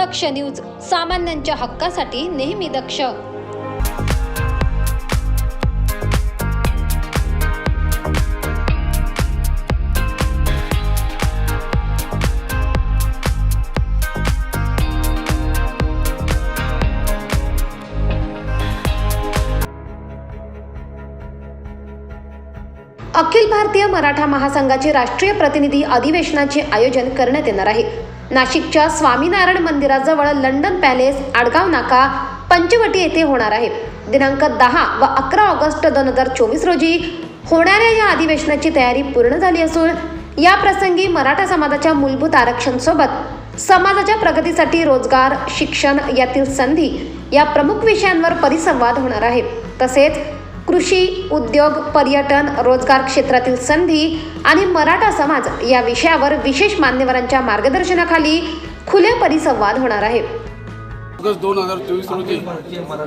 दक्ष news सामान्यांच्या हक्कासाठी नेहमी दक्ष. अखिल भारतीय मराठा महासंघाचे राष्ट्रीय प्रतिनिधी अधिवेशनाचे आयोजन करण्यात येणार आहे. नाशिकच्या स्वामीनारायण मंदिराजवळ लंडन पॅलेस आडगाव नाका पंचवटी येथे होणार आहे. दिनांक दहा व अकरा ऑगस्ट दोन हजार चोवीस रोजी होणाऱ्या या अधिवेशनाची तयारी पूर्ण झाली असून या प्रसंगी मराठा समाजाच्या मूलभूत आरक्षण सोबत समाजाच्या प्रगतीसाठी रोजगार शिक्षण यातील संधी या प्रमुख विषयांवर परिसंवाद होणार आहे. तसेच कृषी उद्योग पर्यटन रोजगार क्षेत्रातील संधी आणि मराठा समाज या विषयावर विशेष मान्यवरांच्या मार्गदर्शनाखाली खुले परिसंवाद होणार आहे. ऑगस्ट दोन हजार चोवीस रोजी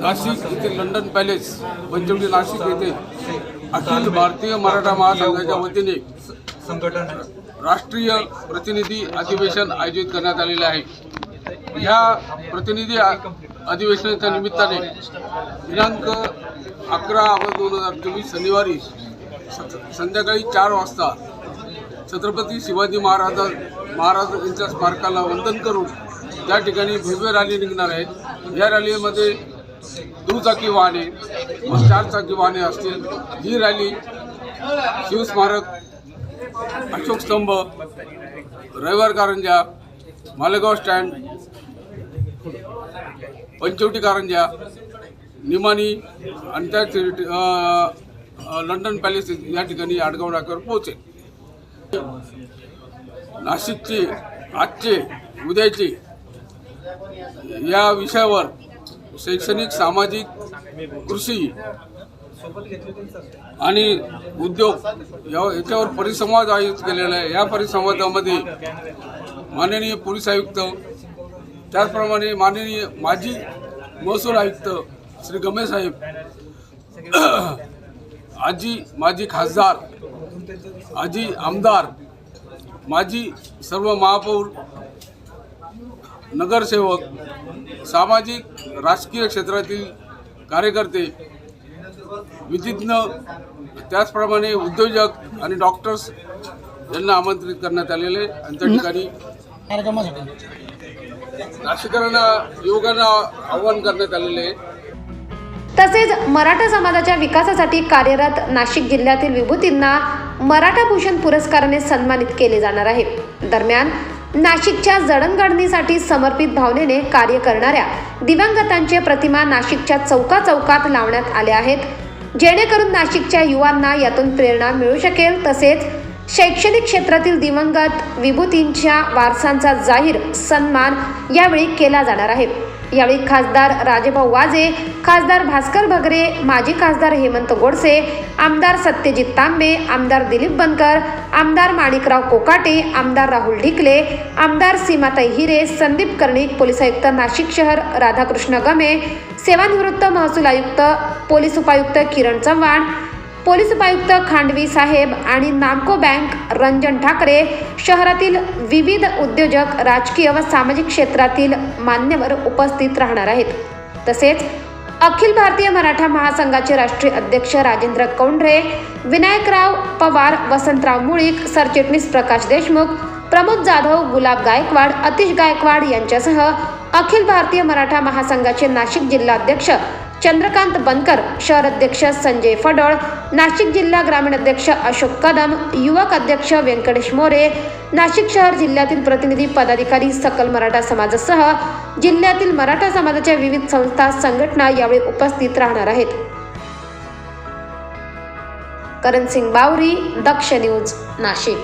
नाशिक येथे लंडन पॅलेस पंचवटी नाशिक येथे अखिल भारतीय मराठा महासंघाच्या वतीने संघटन. राष्ट्रीय प्रतिनिधी अधिवेशन आयोजित करण्यात आलेले आहे. ह्या प्रतिनिधी अधिवेशनाच्या निमित्ताने दिनांक अकरा ऑगस्ट दोन हजार चोवीस शनिवारी स- संध्याकाळी चार वाजता छत्रपती शिवाजी महाराज महाराज यांच्या स्मारकाला वंदन करून त्या ठिकाणी भव्य रॅली निघणार आहे. या रॅलीमध्ये दुचाकी वाहने व चारचाकी वाहने असतील. ही रॅली शिवस्मारक अशोक स्तंभ रविवार कारंजा मालेगाव स्टँड पंचवटी कारंजा निमाणी आणि त्या लंडन पॅलेस या ठिकाणी आडगाव नाक्यावर पोहोचेल. नाशिकची आजचे उद्याचे या विषयावर शैक्षणिक सामाजिक कृषी आणि उद्योग या याच्यावर परिसंवाद आयोजित केलेला आहे. या परिसंवादामध्ये माननीय पोलीस आयुक्त त्याचप्रमाणे माननीय माजी महसूल आयुक्त श्री गमे साहेब आजी माजी खासदार आजी आमदार माजी सर्व महापौर नगरसेवक सामाजिक राजकीय क्षेत्रातील कार्यकर्ते विधिज्ञ त्याचप्रमाणे उद्योजक आणि डॉक्टर्स यांना आमंत्रित करण्यात आलेले आणि त्या ठिकाणी नाशिकरांना युवकांना आव्हान करण्यात आलेले आहे. तसेच मराठा समाजाच्या विकासासाठी कार्यरत नाशिक जिल्ह्यातील विभूतींना मराठा भूषण पुरस्काराने सन्मानित केले जाणार आहे. दरम्यान नाशिकच्या जडणघडणीसाठी समर्पित भावनेने कार्य करणाऱ्या दिवंगतांचे प्रतिमा नाशिकच्या चौका चौकात लावण्यात आल्या आहेत. जेणेकरून नाशिकच्या युवांना यातून प्रेरणा मिळू शकेल. तसेच शैक्षणिक क्षेत्रातील दिवंगत विभूतींच्या वारसांचा जाहीर सन्मान यावेळी केला जाणार आहे. यावेळी खासदार राजेभाऊ वाजे खासदार भास्कर भगरे माजी खासदार हेमंत गोडसे आमदार सत्यजित तांबे आमदार दिलीप बनकर आमदार माणिकराव कोकाटे आमदार राहुल ढिकले आमदार सीमाताई हिरे संदीप कर्णिक पोलीस आयुक्त नाशिक शहर राधाकृष्ण गमे सेवानिवृत्त महसूल आयुक्त पोलीस उपायुक्त किरण चव्हाण पोलीस उपायुक्त खांडवी साहेब आणि नामको बँक रंजन ठाकरे शहरातील विविध उद्योजक राजकीय व सामाजिक क्षेत्रातील मान्यवर उपस्थित राहणार आहेत. तसेच अखिल भारतीय मराठा महासंघाचे राष्ट्रीय अध्यक्ष राजेंद्र कौंढरे विनायकराव पवार वसंतराव मुळीक सरचिटणीस प्रकाश देशमुख प्रमोद जाधव गुलाब गायकवाड अतिश गायकवाड यांच्यासह अखिल भारतीय मराठा महासंघाचे नाशिक जिल्हाध्यक्ष चंद्रकांत बनकर शहर अध्यक्ष संजय फडळ नाशिक जिल्हा ग्रामीण अध्यक्ष अशोक कदम युवक अध्यक्ष व्यंकटेश मोरे नाशिक शहर जिल्ह्यातील प्रतिनिधी पदाधिकारी सकल मराठा समाजासह जिल्ह्यातील मराठा समाजाच्या विविध संस्था संघटना यावेळी उपस्थित राहणार आहेत. करण सिंग बावरी दक्ष न्यूज नाशिक.